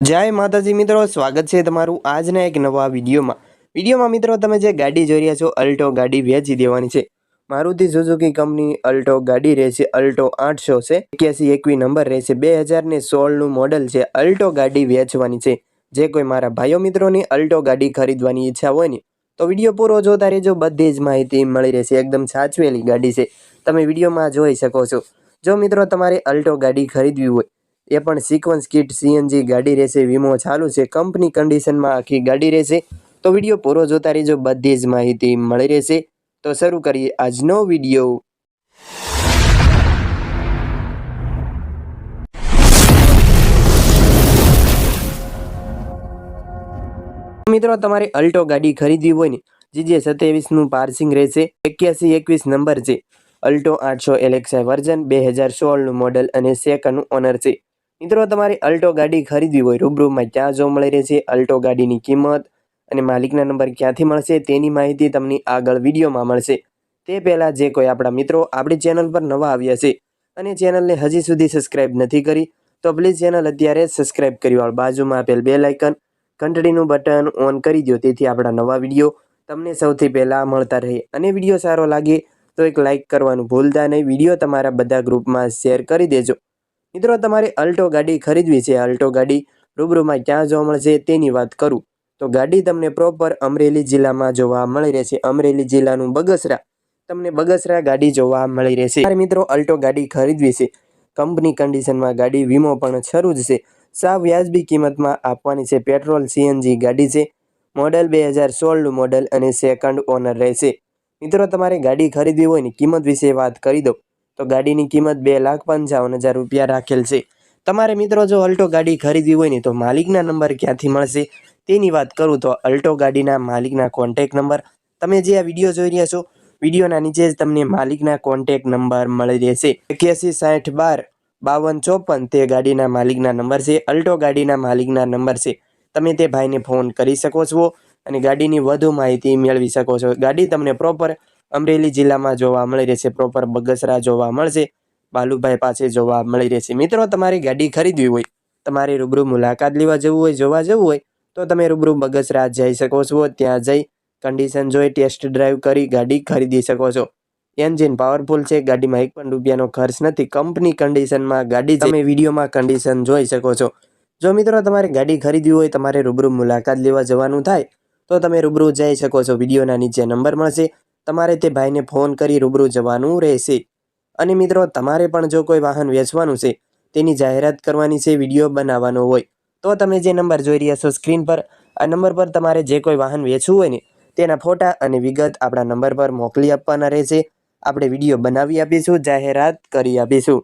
જય માતાજી મિત્રો, સ્વાગત છે તમારું આજના એક નવા વિડીયોમાં. વિડીયોમાં મિત્રો, તમે જે ગાડી જોઈ રહ્યા છો, અલ્ટો ગાડી વેચી દેવાની છે. મારુતિ સુઝુકી કંપની અલ્ટો ગાડી રહેશે, અલ્ટો આઠસો છે, એક્યાસી એકવી નંબર રહેશે, બે હજારને સોળનું મોડલ છે, અલ્ટો ગાડી વેચવાની છે. જે કોઈ મારા ભાઈઓ મિત્રોની અલ્ટો ગાડી ખરીદવાની ઈચ્છા હોય ને, તો વીડિયો પૂરો જોતા રહેજો, બધી જ માહિતી મળી રહેશે, એકદમ સાચવેલી ગાડી છે. તમે વિડીયોમાં જોઈ શકો છો. જો મિત્રો, તમારે અલ્ટો ગાડી ખરીદવી હોય એ પણ સિક્વન્સ કિટ સીએનજી ગાડી રહેશે વીમો ચાલુ છે કંપની કન્ડિશનમાં આખી ગાડી રહેશે તો વીડિયો પૂરો જોતા રહેજો, બધી જ માહિતી મળી રહેશે તો શરૂ કરીએ આજનો વીડિયો. મિત્રો, તમારે અલ્ટો ગાડી ખરીદવી હોય ને, જીજે સત્યાવીસનું પાર્સિંગ રહેશે એક્યાસી એકવીસ નંબર છે. અલ્ટો આઠસો એલેક્સા વર્ઝન, બે હજાર સોળનું મોડલ અને સેકન્ડનું ઓનર છે. મિત્રો, તમારે અલ્ટો ગાડી ખરીદવી હોય, રૂબરૂમાં ક્યાં જોવા મળી રહેશે અલ્ટો ગાડીની કિંમત અને માલિકના નંબર ક્યાંથી મળશે, તેની માહિતી તમને આગળ વિડીયોમાં મળશે. તે પહેલાં જે કોઈ આપણા મિત્રો આપણી ચેનલ પર નવા આવ્યા છે અને ચેનલને હજી સુધી સબસ્ક્રાઇબ નથી કરી, તો પ્લીઝ ચેનલ અત્યારે સબસ્ક્રાઇબ કરી વાળ, બાજુમાં આપેલ બે લાઇકન, ઘંટડીનું બટન ઓન કરી દો તેથી આપણા નવા વીડિયો તમને સૌથી પહેલાં મળતા રહે. અને વીડિયો સારો લાગે તો એક લાઇક કરવાનું ભૂલતા નહીં, વીડિયો તમારા બધા ગ્રુપમાં શેર કરી દેજો. મિત્રો, તમારે અલ્ટો ગાડી ખરીદવી છે. અલ્ટો ગાડી રૂબરૂમાં ક્યાં જોવા મળશે તેની વાત કરું. તો ગાડી તમને પ્રોપર અમરેલી જિલ્લામાં જોવા મળી રહેશે. અમરેલી જિલ્લાનું બગસરા તમને બગસરા ગાડી જોવા મળી રહેશે. મિત્રો, અલ્ટો ગાડી ખરીદવી છે. કંપની કન્ડિશનમાં ગાડી વીમો પણ શરૂ જ છે. સાવ વ્યાજબી કિંમતમાં આપવાની છે. પેટ્રોલ સીએનજી ગાડી છે. મોડલ બે હજાર સોળનું મોડલ અને સેકન્ડ ઓનર રહેશે. મિત્રો, તમારે ગાડી ખરીદવી હોય ને કિંમત વિશે વાત કરી દો તો ગાડીની કિંમત બે લાખ પંચાવન હજાર રૂપિયા રાખેલ છે. તમારે મિત્રો, જો અલ્ટો ગાડી ખરીદવી હોય ને, તો માલિકના નંબર ક્યાંથી મળશે? તેની વાત કરું તો અલ્ટો ગાડીના માલિકના કોન્ટેક નંબર. તમે જે આ વીડિયો જોઈ રહ્યા છો, વિડીયોના નીચે જ તમને માલિકના કોન્ટેક નંબર મળી રહેશે. એક્યાસી, સાઠ, બાર, બાવન, ચોપન તે ગાડીના માલિકના નંબર છે. અલ્ટો ગાડીના માલિકના નંબર છે. તમે તે ભાઈને ફોન કરી શકો છો અને ગાડીની વધુ માહિતી મેળવી શકો છો. ગાડી તમને પ્રોપર અમરેલી જિલ્લામાં જોવા મળી રહેશે પ્રોપર બગસરા જોવા મળશે. બાલુભાઈ પાસે જોવા મળી રહેશે મિત્રો, તમારી ગાડી ખરીદવી હોય, તમારે રૂબરૂ મુલાકાત લેવા જવું હોય, જોવા જવું હોય, તો તમે રૂબરૂ બગસરા જઈ શકો છો. ત્યાં જઈ કન્ડિશન જોઈ ટેસ્ટ ડ્રાઈવ કરી ગાડી ખરીદી શકો છો. એન્જિન પાવરફુલ છે. ગાડીમાં એક પણ રૂપિયાનો ખર્ચ નથી. કંપની કન્ડિશનમાં ગાડી તમે વિડીયોમાં કન્ડિશન જોઈ શકો છો. જો મિત્રો, તમારે ગાડી ખરીદવી હોય, તમારે રૂબરૂ મુલાકાત લેવા જવાનું થાય, તો તમે રૂબરૂ જઈ શકો છો. વિડીયોના નીચે નંબર મળશે. તમારે તે ભાઈને ફોન કરી રૂબરૂ જવાનું રહેશે. અને મિત્રો, તમારે પણ જો કોઈ વાહન વેચવાનું છે, તેની જાહેરાત કરવાની છે, વીડિયો બનાવવાનો હોય, તો તમે જે નંબર જોઈ રહ્યા છો સ્ક્રીન પર, આ નંબર પર તમારે જે કોઈ વાહન વેચવું હોય ને, તેના ફોટા અને વિગત આપણા નંબર પર મોકલી આપવાના રહેશે. આપણે વીડિયો બનાવી આપીશું, જાહેરાત કરી આપીશું.